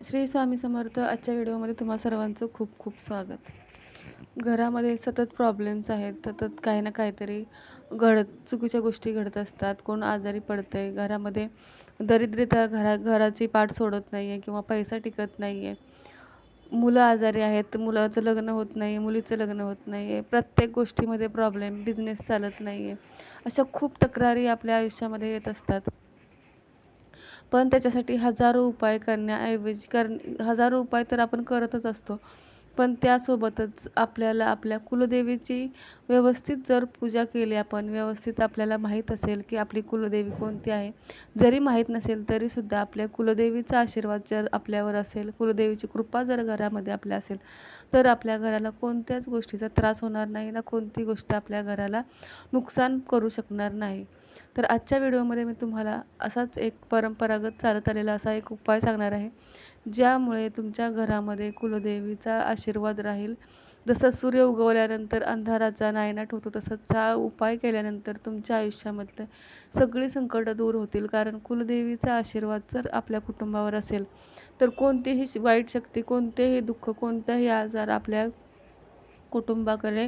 श्री स्वामी समर्थ आजच्या व्हिडिओमध्ये तुम्हा सर्वांचं खूप खूप स्वागत. घरामध्ये सतत प्रॉब्लेम्स आहेत सतत काही ना काहीतरी घडत चुकीच्या गोष्टी घडत असतात. कोण आजारी पडतंय घरामध्ये दरिद्रता घरा घराची पाठ सोडत नाही आहे किंवा पैसा टिकत नाही आहे मुलं आजारी आहेत मुलाचं लग्न होत नाही मुलीचं लग्न होत नाही आहे प्रत्येक गोष्टीमध्ये प्रॉब्लेम बिझनेस चालत नाही आहे अशा खूप तक्रारी आपल्या आयुष्यामध्ये येत असतात. पण त्याच्यासाठी हजारो उपाय करण्याऐवजी कर हजारो उपाय तर आपण करतच असतो. पण त्यासोबतच आपल्याला आपल्या कुलदेवीची व्यवस्थित जर पूजा केली आपण व्यवस्थित आपल्याला माहीत असेल की आपली कुलदेवी कोणती आहे जरी माहीत नसेल तरीसुद्धा आपल्या कुलदेवीचा आशीर्वाद जर आपल्यावर असेल कुलदेवीची कृपा जर घरामध्ये आपल्या असेल तर आपल्या घराला कोणत्याच गोष्टीचा त्रास होणार नाही ना कोणती गोष्ट आपल्या घराला नुकसान करू शकणार नाही. तर आजच्या व्हिडिओमध्ये मी तुम्हाला असाच एक परंपरागत चालत आलेला असा एक उपाय सांगणार आहे. ज्यामुळे तुमच्या घरामध्ये कुलदेवीचा आशीर्वाद राहील. जसं सूर्य उगवल्यानंतर अंधाराचा नायनाट होतो तसंच हा उपाय केल्यानंतर तुमच्या आयुष्यामधले सगळी संकटं दूर होतील. कारण कुलदेवीचा आशीर्वाद जर आपल्या कुटुंबावर असेल तर कोणतीही वाईट शक्ती कोणतेही दुःख कोणताही आजार आपल्या कुटुंबाकडे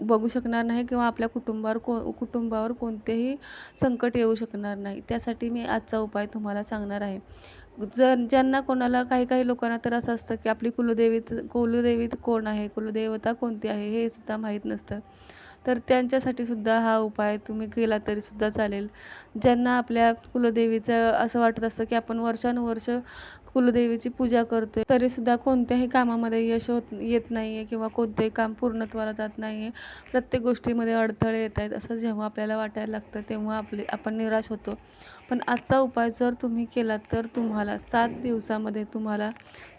बघू शकणार नाही किंवा आपल्या कुटुंबावर को कुटुंबावर कोणतेही संकट येऊ शकणार नाही. त्यासाठी मी आजचा उपाय तुम्हाला सांगणार आहे. जर ज्यांना कोणाला काही काही लोकांना तर असं असतं की आपली कुलदेवीत कुलदेवी कोण आहे? कुलदेवता कोणती आहे? हे सुद्धा माहीत नसतं. तर त्यांच्यासाठी सुद्धा हा उपाय तुम्ही केला तरीसुद्धा चालेल. ज्यांना आपल्या कुलदेवीचं असं वाटत असतं की आपण वर्षानुवर्ष कुलदेवीची पूजा करतो आहे तरीसुद्धा कोणत्याही कामामध्ये यश होत येत नाही आहे किंवा कोणतेही काम पूर्णत्वाला जात नाही आहे प्रत्येक गोष्टीमध्ये अडथळे येत आहेत असं जेव्हा आपल्याला वाटायला लागतं तेव्हा आपले आपण निराश होतो. पण आजचा उपाय जर तुम्ही केला तर तुम्हाला सात दिवसामध्ये तुम्हाला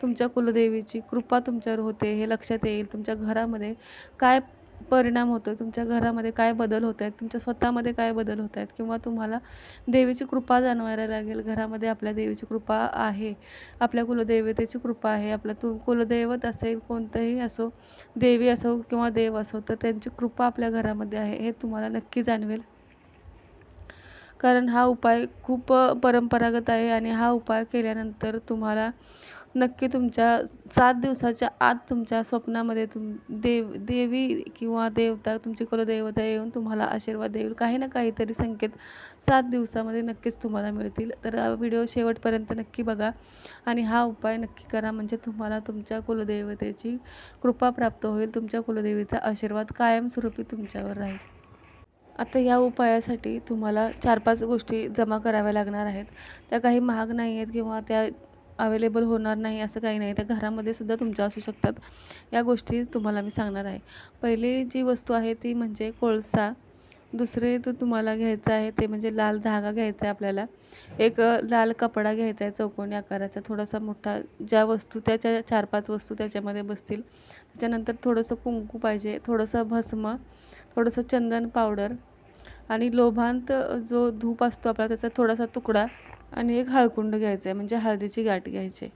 तुमच्या कुलदेवीची कृपा तुमच्यावर होते हे लक्षात येईल. तुमच्या घरामध्ये काय परिणाम होतो आहे तुमच्या घरामध्ये काय बदल होत आहेत? तुमच्या स्वतःमध्ये काय बदल होत आहेत? किंवा तुम्हाला देवीची कृपा जाणवायला लागेल. घरामध्ये आपल्या देवीची कृपा आहे. आपल्या कुलदेवतेची कृपा आहे. आपलं तू कुलदैवत असेल कोणतंही असो देवी असो किंवा देव असो तर त्यांची कृपा आपल्या घरामध्ये आहे हे तुम्हाला नक्की जाणवेल. कारण हा उपाय खूप परंपरागत आहे आणि हा उपाय केल्यानंतर तुम्हाला नक्की तुमच्या सात दिवसाच्या आत तुमच्या स्वप्नामध्ये तुम देव देवी किंवा देवता तुमची कुलदेवता येऊन तुम्हाला आशीर्वाद देईल. काही ना काहीतरी संकेत सात दिवसामध्ये नक्कीच तुम्हाला मिळतील. तर व्हिडिओ शेवटपर्यंत नक्की बघा आणि हा उपाय नक्की करा. म्हणजे तुम्हाला तुमच्या कुलदेवतेची कृपा प्राप्त होईल. तुमच्या कुलदेवीचा आशीर्वाद कायमस्वरूपी तुमच्यावर राहील. आता या उपायासाठी तुम्हाला चार पाच गोष्टी जमा कराव्या लागणार आहेत. त्या काही महाग नाही आहेत किंवा त्या अवेलेबल होणार नाही असं काही नाही. त्या घरामध्ये सुद्धा तुमच्या असू शकतात. या गोष्टी तुम्हाला मी सांगणार आहे. पहिली जी वस्तू आहे ती म्हणजे कोळसा. दुसरे तो तुम्हाला घ्यायचं आहे ते म्हणजे लाल धागा घ्यायचा आहे आपल्याला. एक लाल कपडा घ्यायचा आहे चौकोनी आकाराचा. थोडासा मोठा ज्या वस्तू त्याच्या चार पाच वस्तू त्याच्यामध्ये बसतील. त्याच्यानंतर थोडंसं कुंकू पाहिजे. थोडंसं भस्म. थोडंसं चंदन पावडर आणि लोभांत जो धूप असतो आपला त्याचा थोडासा तुकडा आणि एक हळकुंड घ्यायचं आहे म्हणजे हळदीची गाठ घ्यायची.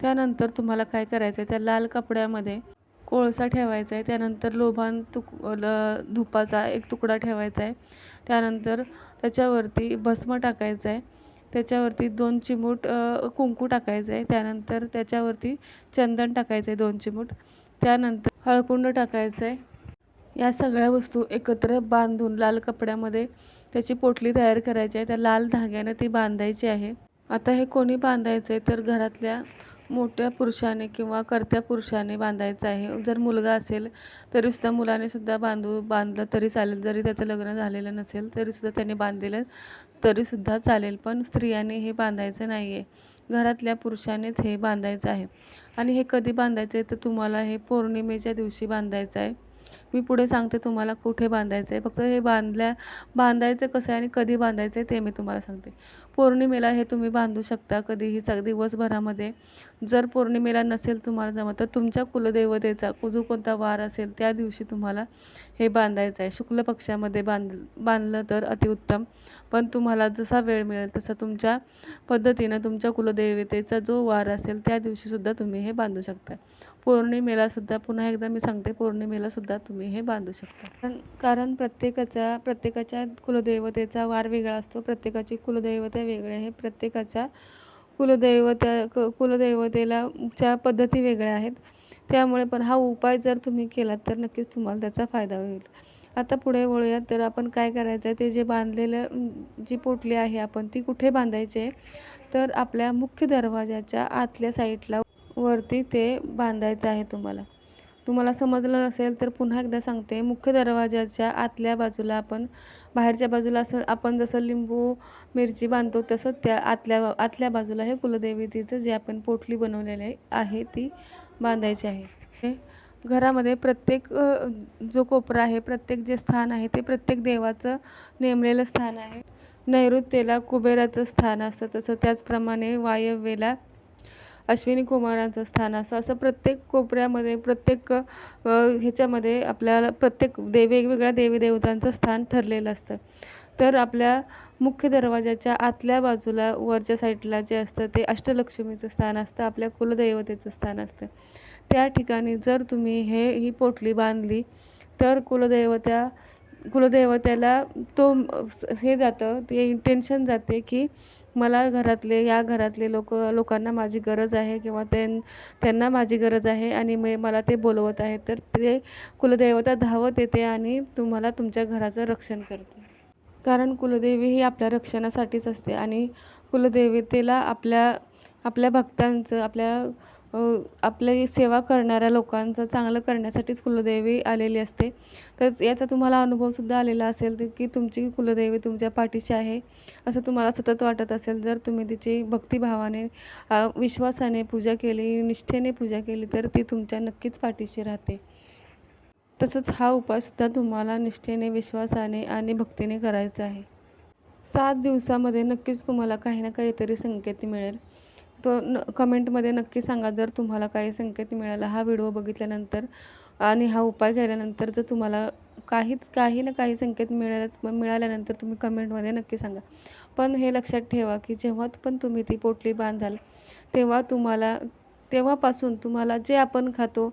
त्यानंतर तुम्हाला काय करायचं आहे त्या लाल कपड्यामध्ये कोळसा ठेवायचा आहे त्यानंतर लोभान तुक ल धुपाचा एक तुकडा ठेवायचा आहे त्यानंतर त्याच्यावरती भस्म टाकायचं आहे त्याच्यावरती दोन चिमूट कुंकू टाकायचं आहे त्यानंतर त्याच्यावरती चंदन टाकायचं आहे दोन चिमूट त्यानंतर हळकुंड टाकायचं आहे या सगळ्या वस्तू एकत्र बांधून लाल कपड्यामध्ये त्याची पोटली तयार करायची आहे. त्या लाल धाग्याने ती बांधायची आहे. आता हे कोणी बांधायचं आहे तर घरातल्या मोठ्या पुरुषाने किंवा कर्त्या पुरुषाने बांधायचं आहे. जर मुलगा असेल तरीसुद्धा मुलाने सुद्धा बांधू बांधलं तरी चालेल. जरी त्याचं लग्न झालेलं नसेल तरीसुद्धा त्याने बांधलेलं तरीसुद्धा चालेल. पण स्त्रियांनी हे बांधायचं नाही आहे घरातल्या पुरुषानेच हे बांधायचं आहे. आणि हे कधी बांधायचं आहे? तर तुम्हाला हे पौर्णिमेच्या दिवशी बांधायचं आहे. मी पुढे सांगते तुम्हाला कुठे बांधायचं आहे फक्त हे बांधल्या बांधायचं कसं आहे आणि कधी बांधायचं आहे ते मी तुम्हाला सांगते. पौर्णिमेला हे तुम्ही बांधू शकता कधीही सग दिवसभरामध्ये. जर पौर्णिमेला नसेल तुम्हाला जमत तर तुमच्या कुलदेवतेचा जो कोणता वार असेल त्या दिवशी तुम्हाला हे बांधायचं आहे शुक्ल पक्षामध्ये बांध बांधलं तर अतिउत्तम पण तुम्हाला जसा वेळ मिळेल तसा तुमच्या पद्धतीनं तुमच्या कुलदेवतेचा जो वार असेल त्या दिवशीसुद्धा तुम्ही हे बांधू शकता. पौर्णिमेला सुद्धा पुन्हा एकदा मी सांगते पौर्णिमेला सुद्धा तुम्ही हे बांधू शकता. कारण कारण प्रत्येकाच्या प्रत्येकाच्या कुलदेवतेचा वार वेगळा असतो. प्रत्येकाची कुलदैवता वेगळी आहे प्रत्येकाच्या कुलदैवत्या क कुलदैवतेला च्या पद्धती वेगळ्या आहेत. त्यामुळे पण हा उपाय जर तुम्ही केलात तर नक्कीच तुम्हाला त्याचा फायदा होईल. आता पुढे वळूयात तर आपण काय करायचं आहे ते जे बांधलेलं जी पोटली आहे आपण ती कुठे बांधायची आहे? तर आपल्या मुख्य दरवाजाच्या आतल्या साईडला वरती ते बांधायचं आहे तुम्हाला. तुम्हाला समजलं नसेल तर पुन्हा एकदा सांगते. मुख्य दरवाजाच्या आतल्या बाजूला आपण बाहेरच्या बाजूला असं आपण जसं लिंबू मिरची बांधतो तसं त्या आतल्या आतल्या बाजूला हे कुलदेवतेचं जे आपण पोटली बनवलेली आहे ती बांधायची आहे. घरामध्ये प्रत्येक जो कोपरा आहे प्रत्येक जे स्थान आहे ते प्रत्येक देवाचं नेमलेलं स्थान आहे. नैऋत्येला कुबेराचं स्थान असतं तसं त्याचप्रमाणे वायव्येला अश्विनी कुमारांचं स्थान असं असं प्रत्येक कोपऱ्यामध्ये प्रत्येक ह्याच्यामध्ये आपल्याला प्रत्येक दे वेगवेगळ्या देवी देवतांचं स्थान ठरलेलं असतं. तर आपल्या मुख्य दरवाजाच्या आतल्या बाजूला वरच्या साईडला जे असतं ते अष्टलक्ष्मीचं स्थान असतं आपल्या कुलदैवतेचं स्थान असतं. त्या ठिकाणी जर तुम्ही हे ही पोटली बांधली तर कुलदैवत्या कुलदैवत्याला तो हे जातं ते इंटेन्शन जाते की मला घरातले या घरातले लोक लोकांना माझी गरज आहे किंवा त्यां त्यांना माझी गरज आहे आणि मी मला ते बोलवत आहे तर ते कुलदैवता धावत येते आणि तुम्हाला तुमच्या घराचं रक्षण करते. कारण कुलदेवी ही आपल्या रक्षणासाठीच असते आणि कुलदेवतेला आपल्या आपल्या भक्तांचं आपल्या आपली सेवा करणाऱ्या लोकांचं चांगलं करण्यासाठीच कुलदेवी आलेली असते. तर याचा तुम्हाला अनुभवसुद्धा आलेला असेल तर की तुमची कुलदेवी तुमच्या पाठीशी आहे असं तुम्हाला सतत वाटत असेल. जर तुम्ही तिची भक्तिभावाने विश्वासाने पूजा केली निष्ठेने पूजा केली तर ती तुमच्या नक्कीच पाठीशी राहते. तसंच हा उपायसुद्धा तुम्हाला निष्ठेने विश्वासाने आणि भक्तीने करायचा आहे. सात दिवसामध्ये नक्कीच तुम्हाला काही ना काहीतरी संकेत मिळेल. तो न कमेंटमध्ये नक्की सांगा. जर तुम्हाला काही संकेत मिळाला हा व्हिडिओ बघितल्यानंतर आणि हा उपाय केल्यानंतर जर तुम्हाला काही काही ना काही संकेत मिळाल्याच मिळाल्यानंतर तुम्ही कमेंटमध्ये नक्की सांगा. पण हे लक्षात ठेवा की जेव्हा पण तुम्ही ती पोटली बांधाल तेव्हा तुम्हाला तेव्हापासून तुम्हाला जे आपण खातो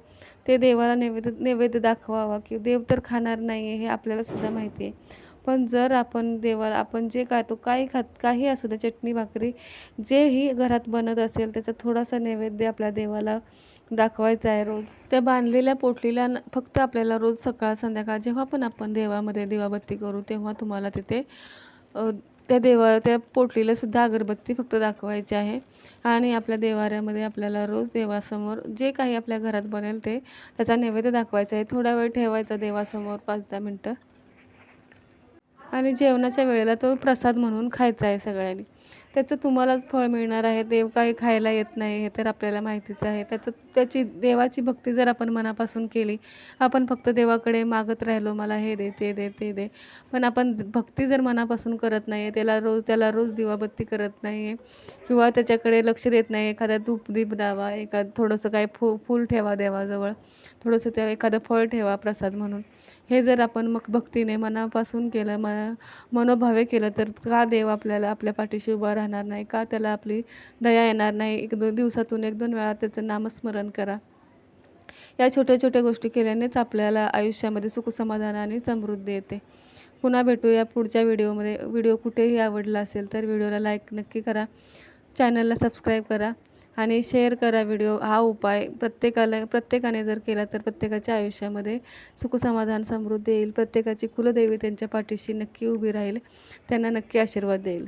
ते देवाला नैवेद्य नैवेद्य दाखवावा की देव तर खाणार नाही आहे हे आपल्यालासुद्धा माहिती आहे पण जर आपण देवाला आपण जे खातो काही खात काही असू द्या चटणी भाकरी जेही घरात बनत असेल त्याचा थोडासा नैवेद्य आपल्या देवाला दाखवायचा आहे रोज. त्या बांधलेल्या पोटलीला न- फक्त आपल्याला रोज सकाळ संध्याकाळ जेव्हा पण आपण देवामध्ये दिवाबत्ती करू तेव्हा तुम्हाला तिथे त्या देवा त्या पोटलीला सुद्धा अगरबत्ती फक्त दाखवायची आहे. आणि आपल्या देवाऱ्यामध्ये आपल्याला रोज देवासमोर जे काही आपल्या घरात बनेल ते त्याचा नैवेद्य दाखवायचा आहे. थोडा वेळ ठेवायचा देवासमोर पाच दहा मिनटं. आणि जेवणाच्या वेळेला तो प्रसाद म्हणून खायचा आहे सगळ्यांनी. त्याचं तुम्हालाच फळ मिळणार आहे. देव काही खायला येत नाही हे तर आपल्याला माहितीच आहे. त्याचं त्याची देवाची भक्ती जर आपण मनापासून केली आपण फक्त देवाकडे मागत राहिलो मला हे दे ते दे ते दे. पण आपण भक्ती जर मनापासून करत नाही आहे त्याला रोज त्याला रोज दिवाबत्ती करत नाही आहे किंवा त्याच्याकडे लक्ष देत नाही एखादा धूप दीप द्यावा एखाद थोडंसं काय फू फूल ठेवा देवाजवळ थोडंसं त्या एखादं फळ ठेवा प्रसाद म्हणून. हे जर आपण मग भक्तीने मनापासून केलं मना मनोभावे केलं तर का देव आपल्याला आपल्या पाठीशी उभा राहणार नाही का? त्याला आपली दया येणार नाही. एक दोन दिवसातून एक दोन वेळा त्याचं नामस्मरण करा. या छोट्या छोट्या गोष्टी केल्यानेच आपल्याला आयुष्यामध्ये सुखसमाधान आणि समृद्धी येते. पुन्हा भेटूया पुढच्या व्हिडिओमध्ये. व्हिडिओ कुठेही आवडला असेल तर व्हिडिओला लाईक नक्की करा. चॅनलला सबस्क्राईब करा आणि शेअर करा व्हिडिओ. हा उपाय प्रत्येकाला प्रत्येकाने जर केला तर प्रत्येकाच्या आयुष्यामध्ये सुखसमाधान समृद्धी येईल. प्रत्येकाची कुलदेवी त्यांच्या पाठीशी नक्की उभी राहील. त्यांना नक्की आशीर्वाद देईल.